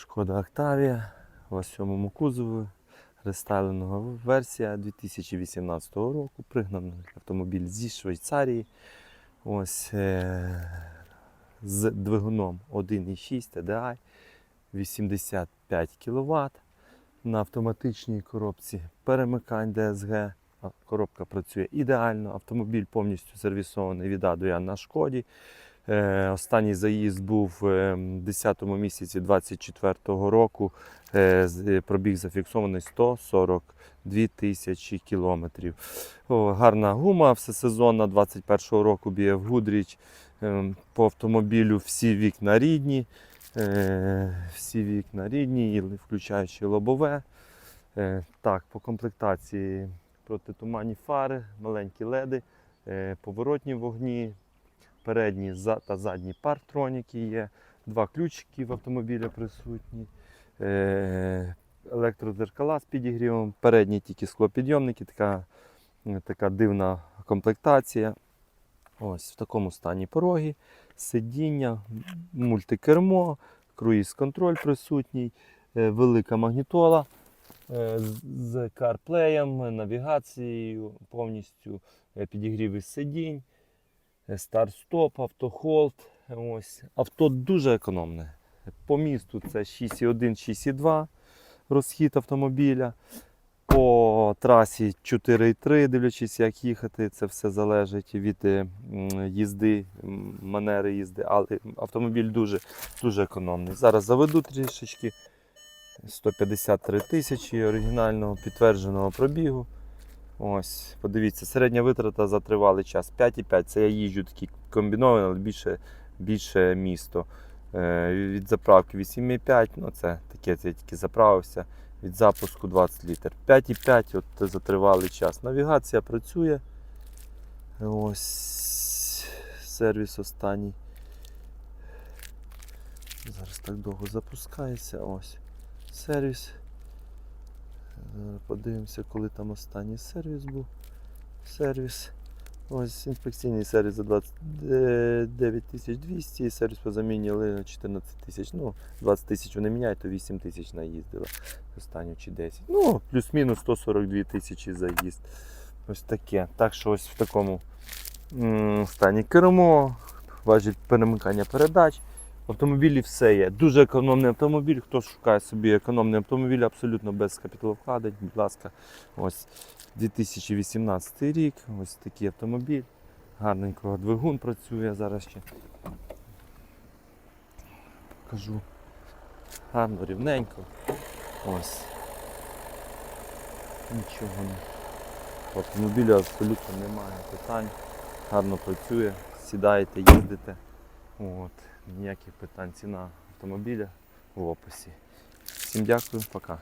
Шкода Октавія в сьомому кузові. Рестайлинова версія 2018 року. Пригнаний автомобіль зі Швейцарії. Ось е- з двигуном 1,6 TDI 85 кВт на автоматичній коробці перемикань. А Коробка працює ідеально. Автомобіль повністю сервісований від А до Я на шкоді. Е, Останній заїзд був е, в 10 місяці 24 року. Е, Пробіг зафіксований 142 тисячі кілометрів. Гарна гума всесезонна 21 року б'є в Гудріч. По автомобілю всі вікна рідні. Всі вікна рідні, включаючи лобове. Так, по комплектації протитуманні фари, маленькі леди, поворотні вогні, передні та задні парктроніки є, два ключики в автомобілі присутні, е, електродзеркала з підігрівом, передні тільки склопідйомники, така, е, така дивна комплектація. Ось в такому стані пороги, сидіння, мультикермо, круїз-контроль присутній, е, велика магнітола з- CarPlay, навігацією, повністю підігрів із сидінь, старт-стоп, автохолд. Ось. Авто дуже економне. По місту це 6,1, 6,2 розхід автомобіля. По трасі 4,3, дивлячись, як їхати, це все залежить від е, їзди, манери їзди, але автомобіль дуже, дуже економний. Зараз заведу трішечки. 153 тисячі оригінального підтвердженого пробігу. Ось, подивіться, середня витрата за тривалий час 5,5. Це я їжджу такий комбінований, але більше, більше місто. Е, від заправки 8,5, ну це таке, це я тільки заправився. Від запуску 20 літр. 5,5 от за тривалий час. Навігація працює. Ось сервіс останній. Зараз так довго запускається. Ось сервіс. Подивимося, коли там останній сервіс був. Сервіс. Ось інспекційний сервіс за 29200 і сервіс по на 14 тисяч. Ну, 20 тисяч вони міняють, то 8 тисяч наїздила. Останню чи 10. Ну, плюс-мінус 142 тисячі заїзд. Ось таке. Так що ось в такому стані кермо, важить перемикання передач. В автомобілі все є. Дуже економний автомобіль. Хто шукає собі економний автомобіль, абсолютно без капіталовкладень, будь ласка, ось 2018 рік. Ось такий автомобіль. Гарненько двигун працює зараз ще. Покажу. Гарно, рівненько. Ось. Нічого не. Автомобілю абсолютно немає питань. Гарно працює, сідаєте, їздите. От. Ніяких питань. Ціна автомобіля в описі. Всім дякую, пока.